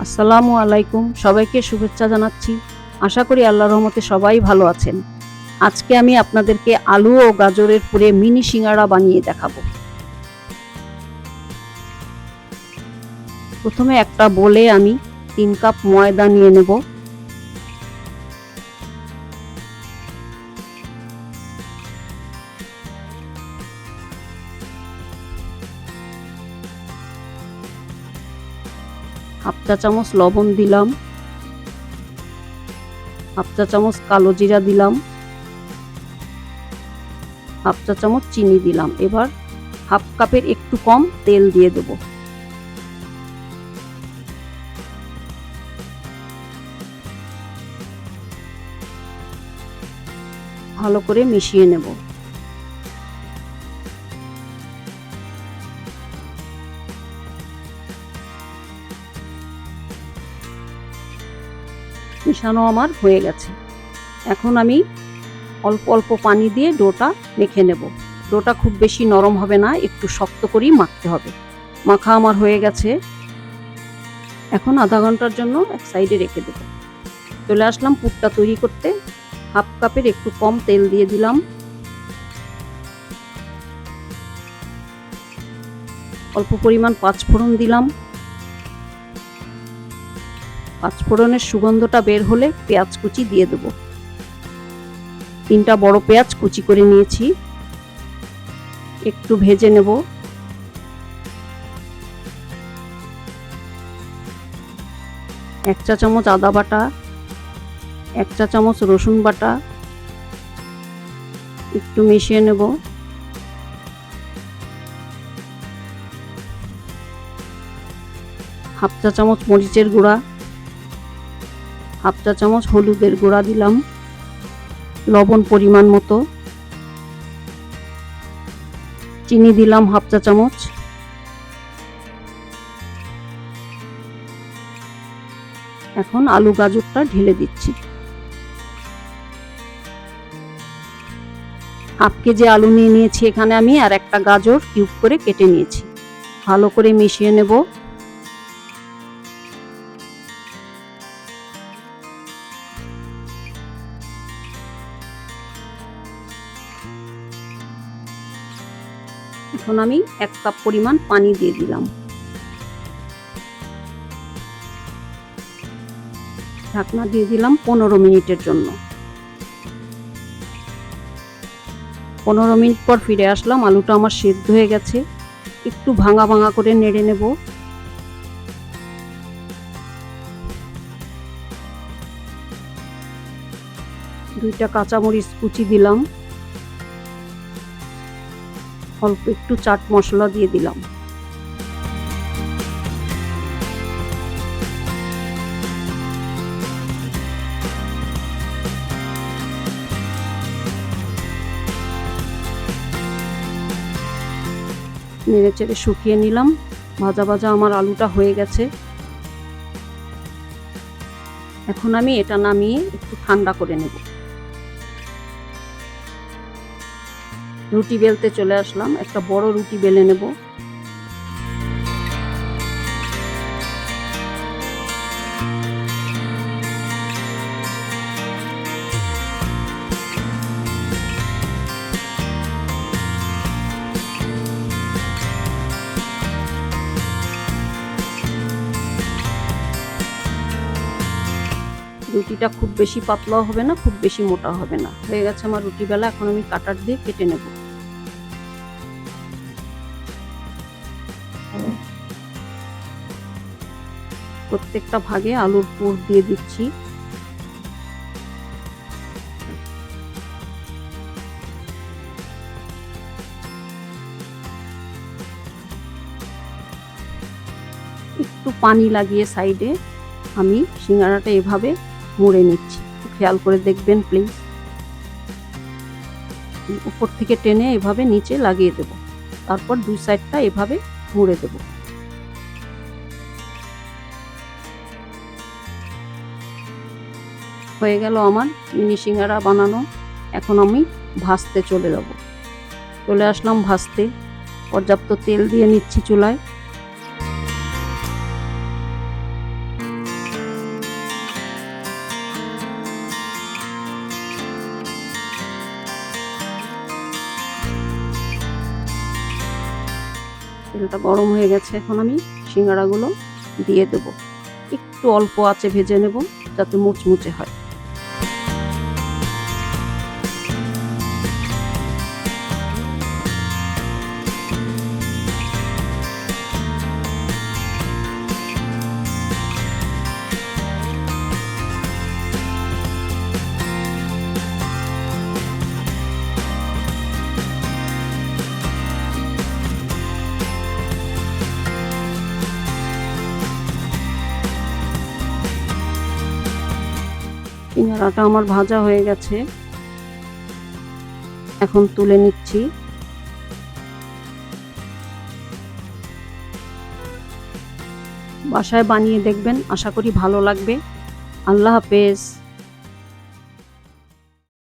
আসসালামু আলাইকুম, সবাইকে শুভেচ্ছা জানাচ্ছি। আশা করি আল্লাহ রহমতে সবাই ভালো আছেন। আজকে আমি আপনাদেরকে আলু ও গাজরের পুরে মিনি সিঙ্গারা বানিয়ে দেখাবো। প্রথমে একটা বলে আমি তিন কাপ ময়দা নিয়ে নেব। হাফ চা চামচ লবণ দিলাম। হাফ চা চামচ কালো জিরা দিলাম। হাফ চা চামচ চিনি দিলাম। এবার হাফ কাপের একটু কম তেল দিয়ে দেব। ভালো করে মিশিয়ে নেব। মেশানো আমার হয়ে গেছে। এখন আমি অল্প অল্প পানি দিয়ে ডোটা মেখে নেব। ডোটা খুব বেশি নরম হবে না, একটু শক্ত করেই মাখতে হবে। মাখা আমার হয়ে গেছে। এখন আধা ঘণ্টার জন্য এক সাইডে রেখে দেব। চলে আসলাম পুরটা তৈরি করতে। হাফ কাপের একটু কম তেল দিয়ে দিলাম। অল্প পরিমাণ পাঁচ ফোড়ন দিলাম। পাঁচফোড়নের সুগন্ধটা বের হলে পেঁয়াজ কুচি দিয়ে দেবো। তিনটা বড় পেঁয়াজ কুচি করে নিয়েছি। একটু ভেজে নেব। এক চা চামচ আদা বাটা, এক চা চামচ রসুন বাটা, একটু মিশিয়ে নেব। হাফ চা চামচ মরিচের গুঁড়া হাফ চা চামচ হলুদের গুঁড়া দিলাম, লবণ পরিমাণ মতো। চিনি দিলাম হাফ চা চামচ। এখন আলু গাজরটা ঢেলে দিচ্ছি। হাফ কেজি আলু নিয়ে নিয়েছি এখানে আমি, আর একটা গাজর কিউব করে কেটে নিয়েছি। ভালো করে মিশিয়ে নেব। এখন আমি এক কাপ পরিমাণ পানি দিয়ে দিলাম। ঢাকনা দিয়ে দিলাম পনেরো মিনিটের জন্য। পনেরো মিনিট পর ফিরে আসলাম, আলুটা আমার সেদ্ধ হয়ে গেছে। একটু ভাঙা ভাঙা করে নেড়ে নেব। দুইটা কাঁচামরিচ কুচি দিলাম। অল্প একটু চাট মশলা দিয়ে দিলাম। নেড়ে চেড়ে শুকিয়ে নিলাম। ভাজা ভাজা আমার আলুটা হয়ে গেছে। এখন আমি এটা নামিয়ে একটু ঠান্ডা করে নেব। রুটি বেলতে চলে আসলাম। একটা বড় রুটি বেলে নেব। রুটিটা খুব বেশি পাতলাও হবে না, খুব বেশি মোটা হবে না। হয়ে গেছে আমার রুটি বেলা, এখন আমি কাটার দিয়ে কেটে নেব। প্রত্যেকটা ভাগে আলুর পুর দিয়ে দিচ্ছি। একটু পানি লাগিয়ে সাইডে আমি সিঙ্গারাটা এভাবে মুড়ে নিচ্ছি। খেয়াল করে দেখবেন, প্লিজ। উপর থেকে টেনে এভাবে নিচে লাগিয়ে দেব। তারপর দুই সাইডটা এভাবে মুড়ে দেব। হয়ে গেল আমার মিনি সিঙ্গারা বানানো। এখন আমি ভাজতে চলে যাব। চলে আসলাম ভাজতে। পর্যাপ্ত তেল দিয়ে নিচ্ছি চুলায়। তেলটা গরম হয়ে গেছে। এখন আমি সিঙ্গারাগুলো দিয়ে দেব। একটু অল্প আছে ভেজে নেব যাতে মুচমুচে হয়। সিঙ্গারাটা আমার ভাজা হয়ে গেছে। এখন তুলে নিচ্ছি। বাসায় বানিয়ে দেখবেন, আশা করি ভালো লাগবে। আল্লাহ হাফেজ।